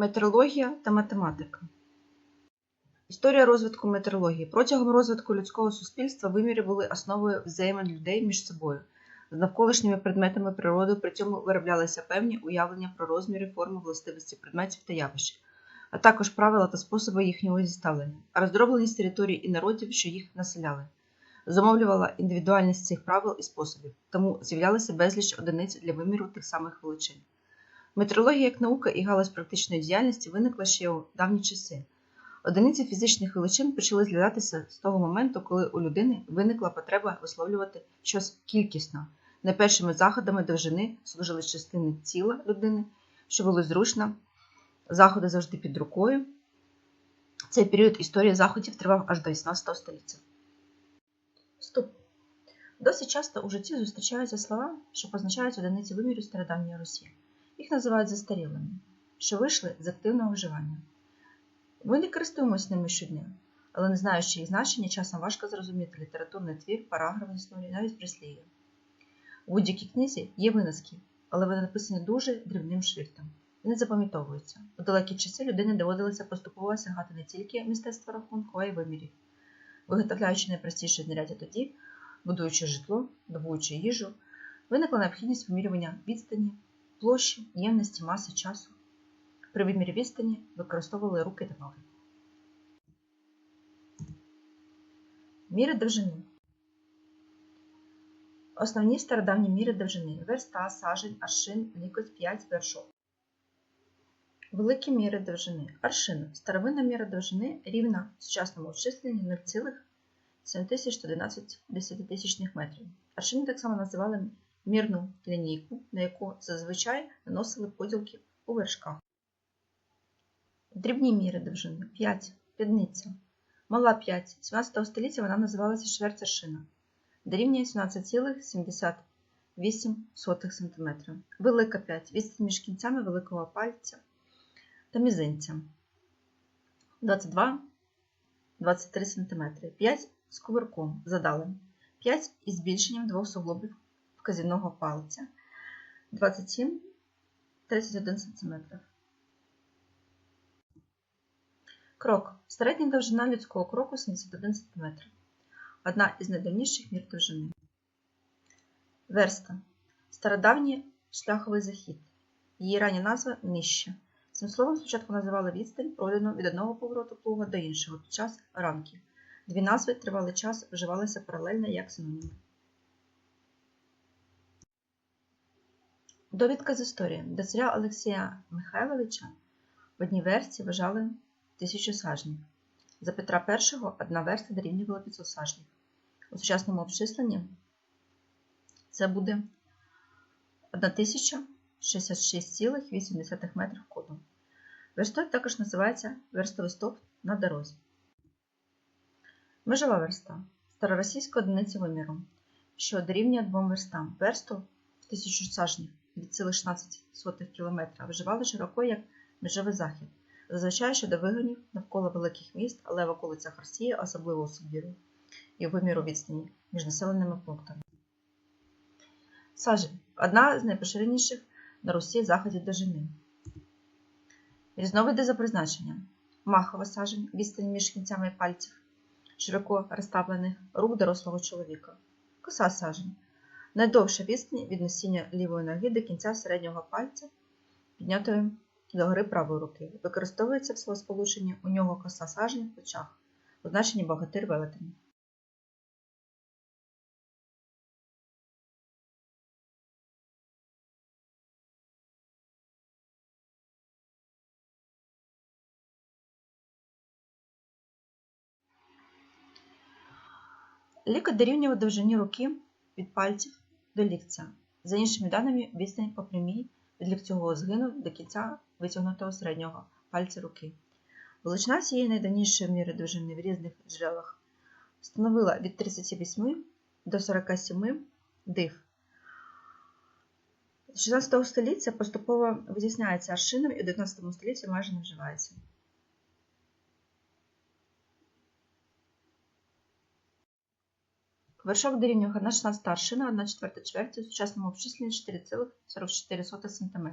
Метеорологія та математика. Історія розвитку метеорології. Протягом розвитку людського суспільства виміри були основою взаємин людей між собою. З навколишніми предметами природи при цьому вироблялися певні уявлення про розміри, форми, властивості предметів та явищ, а також правила та способи їхнього зіставлення, роздробленість територій і народів, що їх населяли. Зумовлювала індивідуальність цих правил і способів, тому з'являлися безліч одиниць для виміру тих самих величин. Метеорологія як наука і галузь практичної діяльності виникла ще у давні часи. Одиниці фізичних величин почали зглядатися з того моменту, коли у людини виникла потреба висловлювати щось кількісно. Найпершими заходами довжини служили частини тіла людини, що було зручно, заходи завжди під рукою. Цей період історії заходів тривав аж до 18 століття. Вступ. Досить часто у житті зустрічаються слова, що позначають одиниці вимірів стародавньої Русі. Називають застарілими, що вийшли з активного вживання. Ми не користуємося ними щодня, але не знаючи їх значення, часом важко зрозуміти літературний твір, параграф історії, навіть прислів'я. У будь-якій книзі є виноски, але вони написані дуже дрібним шрифтом не запам'ятовуються. У далекі часи людині доводилося поступово сягати не тільки мистецтва рахунку, а й вимірів, виготовляючи найпростіші знаряддя тоді, будуючи житло, добуючи їжу, виникла необхідність вимірювання відстані, площі, ємності, маси, часу. При вимірі відстані використовували руки та ноги. Міри довжини. Основні стародавні міри довжини верста, сажень, аршин, лікоть, 5 вершок. Великі міри довжини. Аршин. Старовинна міра довжини рівна сучасному обчисленні 0,7111 метрів. Аршини так само називали мірну лінійку, на яку зазвичай наносили поділки у вершках. Дрібні міри довжини 5, п'ядниця. Мала 5. 17 століття вона називалася чверть аршина. Дорівнює 17,78 см. Велика 5. Відстань між кінцями великого пальця та мізинця. 22 23 см. 5 з кувирком задалим. 5 із збільшенням двох суглобів вказівного пальця. 27 31 см. Крок. Середня довжина людського кроку 71 см. Одна із найдавніших мір довжини. Верста. Стародавній шляховий захід. Її рання назва нижча. Цим словом спочатку називали відстань, пройдену від одного повороту плуга до іншого під час ранків. Дві назви тривалий час вживалися паралельно як синоніми. Довідка з історії. До царя Олексія Михайловича в одній версії вважали тисячу сажнів. За Петра І одна верста дорівнювала 500 сажнів. У сучасному обчисленні це буде 1066,8 метрів коду. Верстою також називається верстовий стовп на дорозі. Межова верста староросійська одиниця виміру, що дорівнює двом верстам. Версту в 1000 сажнів від цілих 16 км вживали широко як межовий захід. Зазвичай щодо вигонів навколо великих міст, але в околицях Росії особливо у Сибіру і виміру відстані між населеними пунктами. Сажень одна з найпоширеніших на Русі заходів довжини. Різновиди за призначенням. Махова сажень відстань між кінцями пальців, широко розставлених рук дорослого чоловіка. Коса сажень. Найдовша відстань від носіння лівої ноги до кінця середнього пальця, піднятої до гори правої руки. Використовується в словосполученні у нього коса сажень в очах, у значенні богатир велетень. Лікоть дорівнює довжині руки від пальців ліктя. За іншими даними, відстань по прямій від ліктьового згину до кінця витягнутого середнього пальця руки. Величина цієї найдавнішої міри довжини в різних джерелах становила від 38 до 47 див. З 16 століття поступово витісняється аршином і в 19 столітті майже не вживається. Вершок дорівнює 1 16 аршина, 1 четверта чверті у сучасному обчисленні 4,44 см.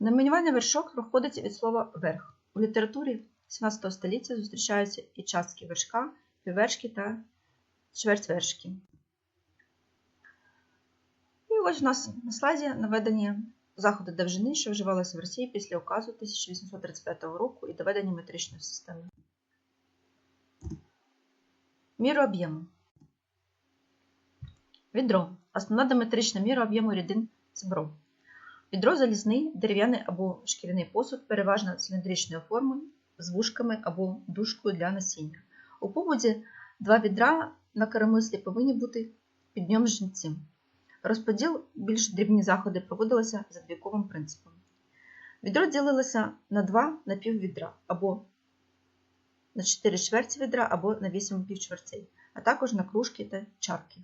Найменування вершок походить від слова верх. У літературі 17 століття зустрічаються і частки вершка, піввершки та чвертьвершки. І ось у нас на слайді наведені заходи довжини, що вживалися в Росії після указу 1835 року і доведення метричної системи. Міру об'єму. Відро. Основна диметрична міра об'єму рідин цибро. Відро залізний, дерев'яний або шкіряний посуд, переважно циліндричної форми, з вушками або дужкою для насіння. У побуді два відра на коромислі повинні бути під днем жінці. Розподіл більш дрібні заходи проводилися за двійковим принципом. Відро ділилося на два напіввідра або на 4 чверті відра або на 8 півчверцей, а також на кружки та чарки.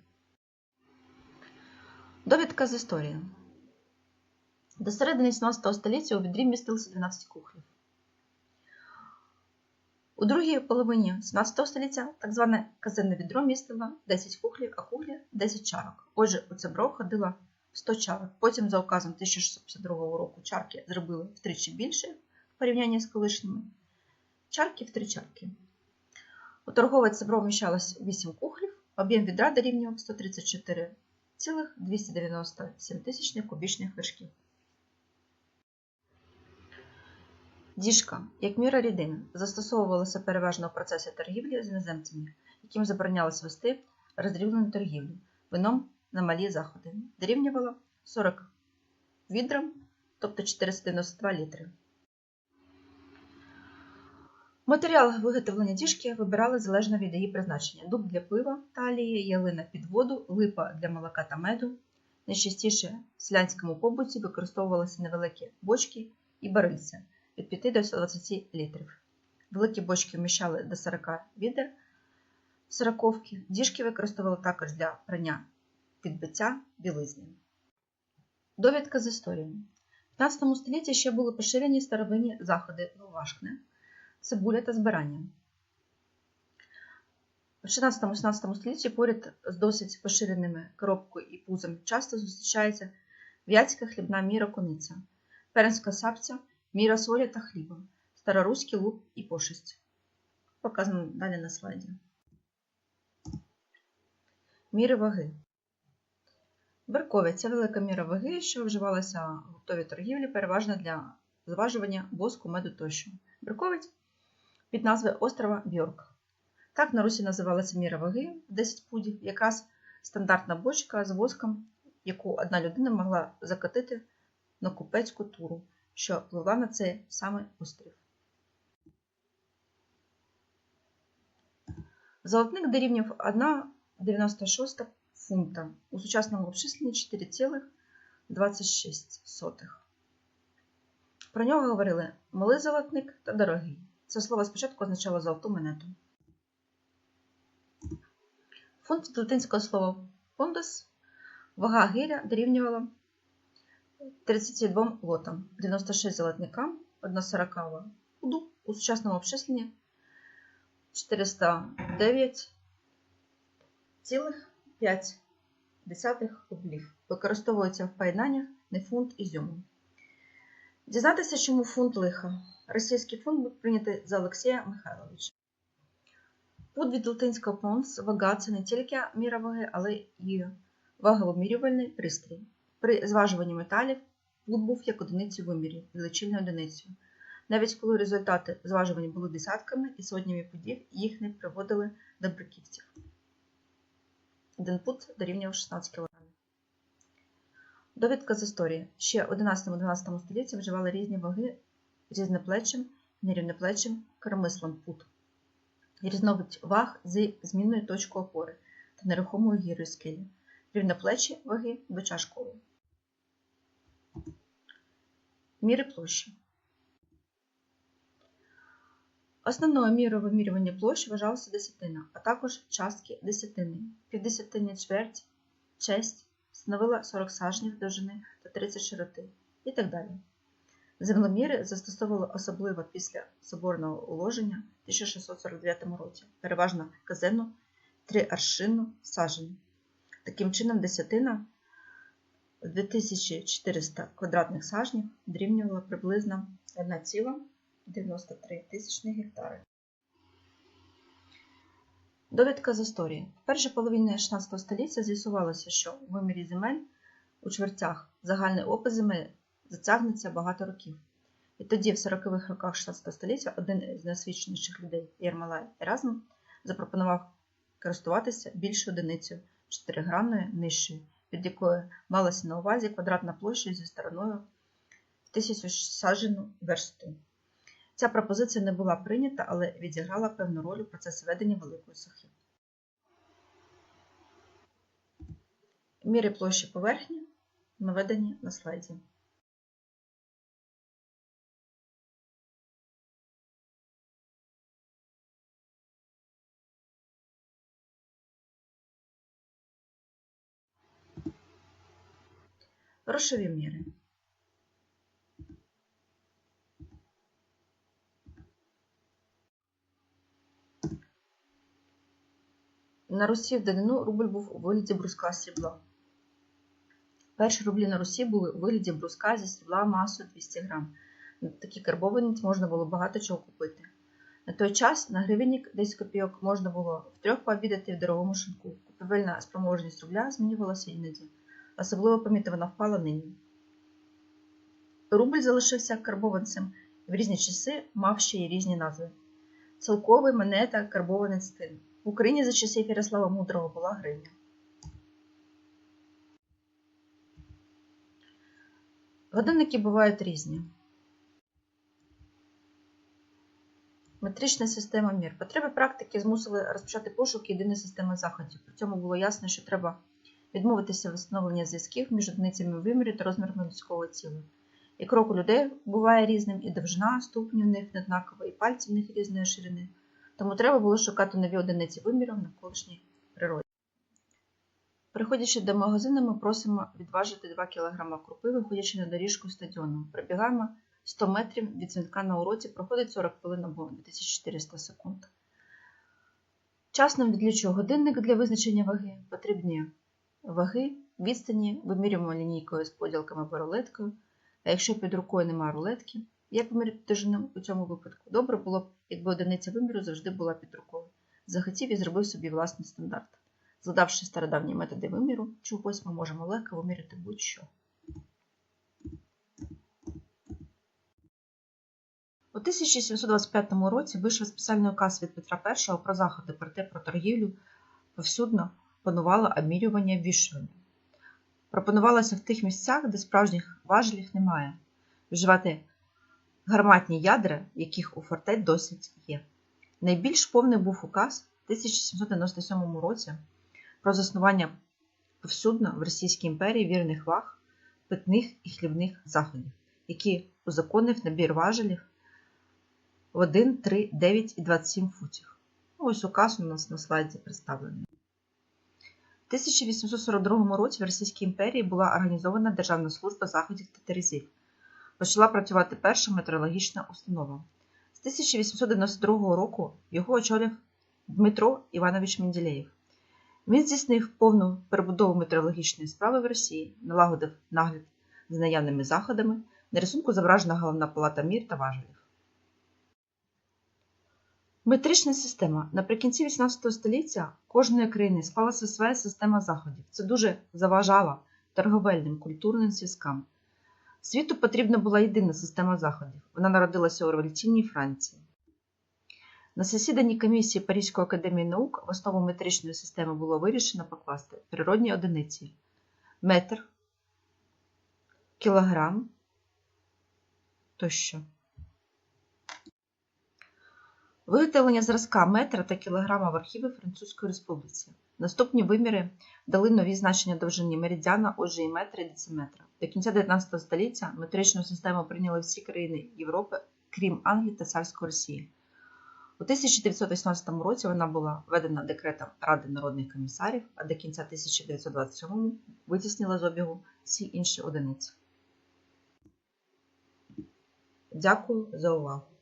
Довідка з історії. До середини 17 століття у відрі містилося 12 кухлів. У другій половині 17 століття так зване казенне відро містило 10 кухлів, а кухлі 10 чарок. Отже, у цебро ходило 100 чарок. Потім, за указом 1652 року, чарки зробили втричі більше в порівнянні з колишніми. Чарки в три чарки. У торгове цебро вміщалось 8 кухлів, об'єм відра дорівнював 134,297 тисячних кубічних вершків. Діжка, як міра рідин, застосовувалася переважно у процесі торгівлі з іноземцями, яким заборонялось вести роздріблену торгівлю вином на малі заходи, дорівнювала 40 відрам, тобто 492 літри. Матеріал виготовлення діжки вибирали залежно від її призначення: дуб для пива та олії, ялина під воду, липа для молока та меду. Найчастіше в селянському побуті використовувалися невеликі бочки і барильця від 5 до 120 літрів. Великі бочки вміщали до 40 відер сороковки. Діжки використовували також для прання підбиття білизни. Довідка з історії. В 15 столітті ще були поширені старовинні заходи вовашкне, цибуля та збирання. В 16-17 столітті поряд з досить поширеними коробкою і пузом часто зустрічається в'яцька хлібна міра кониця, перенська сапця, міра солі та хліба, староруський лук і пошесть. Показано далі на слайді. Міри ваги. Беркові це велика міра ваги, що вживалася в оптовій торгівлі, переважно для зважування воску, меду тощо. Берковець під назвою острова Бьорк. Так на Русі називалася міра ваги 10 пудів, якраз стандартна бочка з воском, яку одна людина могла закатити на купецьку туру, що пливла на цей саме острів. Золотник дорівнював 1,96 фунта, у сучасному обчисленні 4,26. Про нього говорили малий золотник та дорогий. Це слово спочатку означало золоту монету. Фунт від латинського слова фондус, вага гиря дорівнювала 32 лотам, 96 золотникам, 1,40 пуду, у сучасному обчисленні 409,5 рублів. Використовується в поєднаннях не фунт ізюму. Дізнатися, чому фунт лиха. Російський фунт був прийнятий за Олексія Михайловича. Пуд від латинського понс вага це не тільки міра ваги, але і ваговомірювальний пристрій. При зважуванні металів пуд був як одиницю вимірів, величинною одиницею. Навіть коли результати зважування були десятками і сотнями пудів, їх не приводили до бриківців. Один пуд дорівнював 16 кг. Довідка з історії. Ще в 11-12 столітті вживали різні ваги різноплечим, нерівноплечим коромислом пут. Різновид ваг зі змінною точкою опори та нерухомою гірою скелі. Рівноплечі ваги двочашкові. Міри площі. Основною мірою вимірювання площі вважалася десятина, а також частки десятини. Півдесятини чверть, честь становила 40 сажнів довжини та 30 широти і так далі. Землеміри застосовували особливо після соборного уложення в 1649 році, переважно казенну три аршинну сажень. Таким чином, десятина 2400 квадратних сажнів дорівнювала приблизно 1,93 тисячних гектари. Довідка з історії. В першій половині 16 століття з'ясувалося, що у вимірі земель у чвертях загальний опис земель затягнеться багато років. І тоді, в 40-х роках 16 століття, один з найосвіченіших людей Єрмолай Еразм запропонував користуватися більшою одиницею чотиригранною нижчою, від якої малася на увазі квадратна площа зі стороною в тисячу сажену версту. Ця пропозиція не була прийнята, але відіграла певну роль у процесі ведення великої сухи. Міри площі поверхні наведені на слайді. Грошові міри. На Русі в данину рубль був у вигляді бруска срібла. Перші рублі на Русі були у вигляді бруска зі срібла масою 200 грам. На такі карбовані можна було багато чого купити. На той час на гривенник 10 копійок можна було втрьох пообідати в дорогому шинку. Купівельна спроможність рубля змінювалася іноді. Особливо помітно вона впала нині. Рубль залишився карбованцем в різні часи мав ще й різні назви. Цілковий, монета, карбований стиль. В Україні за часів Ярослава Мудрого була гривня. Годинники бувають різні. Метрична система мір. Потреби практики змусили розпочати пошук єдиної системи заходів. При цьому було ясно, що треба відмовитися від встановлення зв'язків між одиницями вимірів та розмірами людського тіла. І крок у людей буває різним, і довжина ступню в них неоднакова, і пальці в них різної ширини. Тому треба було шукати нові одиниці вимірів навколишній природі. Приходячи до магазину, ми просимо відважити 2 кг крупи, виходячи на доріжку стадіону. Прибігаємо 100 метрів від дзвінка на уроці, проходить 40 хвилин або 2400 секунд. Час нам відлічує годинник для визначення ваги, потрібні ваги, відстані, вимірюємо лінійкою з поділками або рулеткою. А якщо під рукою немає рулетки, як виміряти довжину у цьому випадку? Добре було б, якби одиниця виміру завжди була під рукою. Захотів і зробив собі власний стандарт. Згадавши стародавні методи виміру, чогось ми можемо легко виміряти будь-що. У 1725 році вийшов спеціальний указ від Петра І про заходи, проте про торгівлю повсюдно панувало обмірювання вішування. Пропонувалося в тих місцях, де справжніх важелів немає, вживати гарматні ядра, яких у фортець досить є. Найбільш повний був указ у 1797 році про заснування повсюдно в Російській імперії вірних ваг, питних і хлібних заходів, який узаконив набір важелів в 1, 3, 9 і 27 футів. Ось указ у нас на слайді представлений. В 1842 році в Російській імперії була організована Державна служба заходів та терезів. Почала працювати перша метеорологічна установа. З 1892 року його очолив Дмитро Іванович Менделєєв. Він здійснив повну перебудову метеорологічної справи в Росії, налагодив нагляд з наявними заходами, на рисунку зображена головна палата мір та важелів. Метрична система. Наприкінці 18 століття кожної країни склалася своя система заходів. Це дуже заважало торговельним культурним зв'язкам. Світу потрібна була єдина система заходів. Вона народилася у революційній Франції. На засіданні комісії Паризької академії наук в основу метричної системи було вирішено покласти природні одиниці метр, кілограм тощо. Виготовлення зразка метра та кілограма в архіви Французької Республіці. Наступні виміри дали нові значення довжині меридіана, отже і метра і дециметра. До кінця 19 століття метричну систему прийняли всі країни Європи, крім Англії та Царської Росії. У 1918 році вона була введена декретом Ради народних комісарів, а до кінця 1927 витіснила з обігу всі інші одиниці. Дякую за увагу!